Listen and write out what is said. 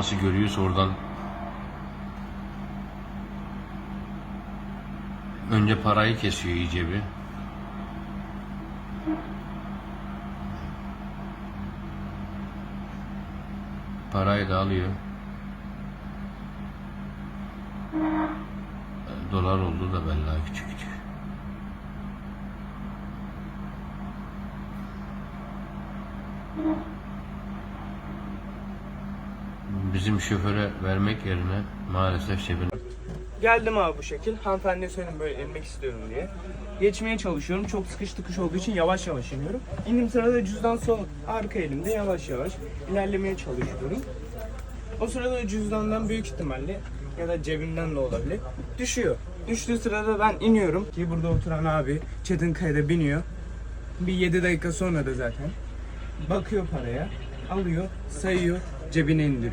Nasıl görüyorsa oradan önce parayı kesiyor iyice bir. Parayı da alıyor. Dolar oldu da belli küçük küçük. Bizim şoföre vermek yerine maalesef cebine Geldim abi bu şekil. Hanımefendiye söyledim böyle inmek istiyorum diye. Geçmeye çalışıyorum. Çok sıkış tıkış olduğu için yavaş yavaş iniyorum. İndim sırada cüzdan sol arka elimde yavaş yavaş ilerlemeye çalışıyorum. O sırada cüzdandan büyük ihtimalle ya da cebimden de olabilir. Düşüyor. Düştüğü sırada ben iniyorum ki burada oturan abi Çetin Kaya'da biniyor. Bir 7 dakika sonra da zaten bakıyor paraya, alıyor, sayıyor, cebine indiriyor.